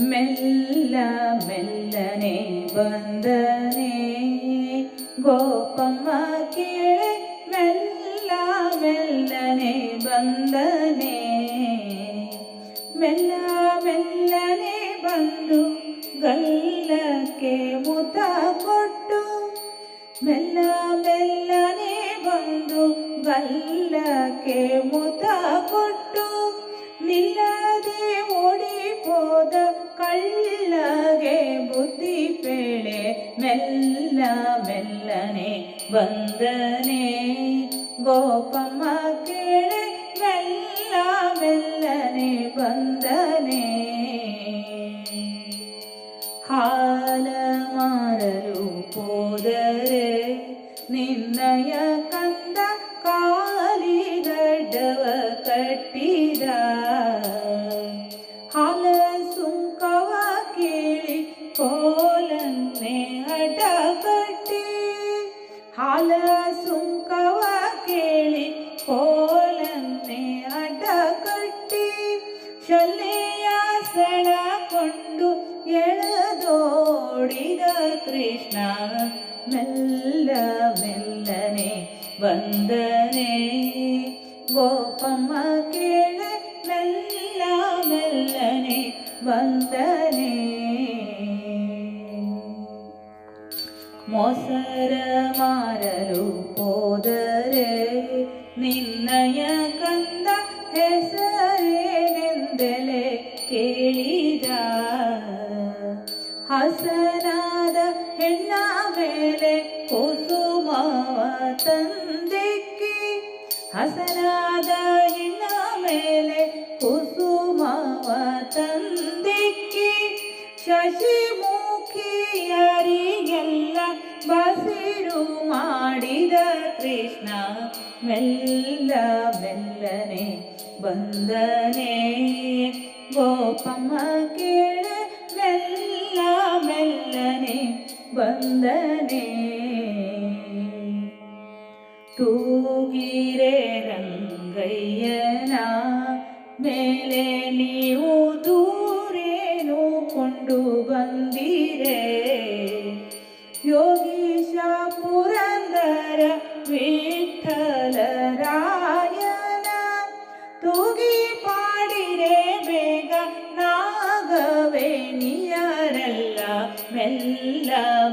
ಮೆಲ್ಲ ಮೆಲ್ಲನೆ ಬಂದನೆ ಗೋಪಮ್ಮ ಕೇಳೆ ಮೆಲ್ಲ ಮೆಲ್ಲನೆ ಬಂದನೆ ಮೆಲ್ಲ ಮೆಲ್ಲನೆ ಬಂದು ಗಲ್ಲಕ್ಕೆ ಮುತ ಕೊಟ್ಟು. ಮೆಲ್ಲ ಮೆಲ್ಲನೆ ಬಂದು ಗಲ್ಲಕ್ಕೆ ಮುತ ಕೊಟ್ಟು. ನಿಲ್ಲದೆ ಓಡಿపోದ ಕಳ್ಳಗೆ ಬುದ್ಧಿ ಪೇಳೆ ಮೆಲ್ಲ ಮೆಲ್ಲನೆ ಬಂದನೆ ಗೋಪಮ್ಮ ಕೇಳೆ ಮೆಲ್ಲ ಮೆಲ್ಲನೆ ಬಂದನೆ ಹಾಲ ಮಾರಲು ಹೋದರೆ ನಿನ್ನಯ ಹಾಲ ಸುಂಕವ ಕೇಳಿ ಕೋಲನ್ನೇ ಅಡ್ಡ ಕಟ್ಟಿ ಶಲ್ಲೆಯ ಸೆಳಕೊಂಡು ಎಳೆದೋಡಿದ ಕೃಷ್ಣ ಮೆಲ್ಲ ಮೆಲ್ಲನೆ ಬಂದನೆ ಗೋಪಮ್ಮ ಕೇಳೆ ಮೆಲ್ಲ ಮೆಲ್ಲನೆ ಬಂದನೆ ಮೊಸರ ಮಾರಲು ಹೋದರೆ ನಿನ್ನಯ ಕಂದ ಹೆಸರೇನೆಂದಲೇ ಕೇಳಿದ. ಹಸನಾದ ಹೆಣ್ಣ ಮೇಲೆ ಕುಸುಮವ ತಂದಿಕ್ಕಿ. ಹಸನಾದ ಹೆಣ್ಣ ಮೇಲೆ ಕುಸುಮವ ತಂದಿಕ್ಕಿ. ಶಶಿಮುಖಿಯರಿಗೆಲ್ಲ ಕೃಷ್ಣ ಮೆಲ್ಲ ಮೆಲ್ಲನೆ ಬಂದನೆ ಗೋಪಮ್ಮ ಕೇಳೆ ಮೆಲ್ಲ ಮೆಲ್ಲನೆ ಬಂದನೆ ತೂಗಿರೆ ರಂಗಯ್ಯನ ಮೇಲೆ ನೀವು ದೂರೇನು ಕೊಂಡು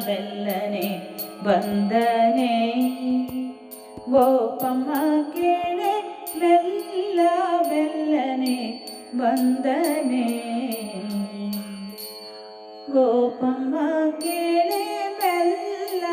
വെല്ലനെ ബന്ധനെ ഗോപമ്മ കേളെ വെല്ല വെല്ലനെ ബന്ധനെ ഗോപമ്മ കേളെ വെല്ല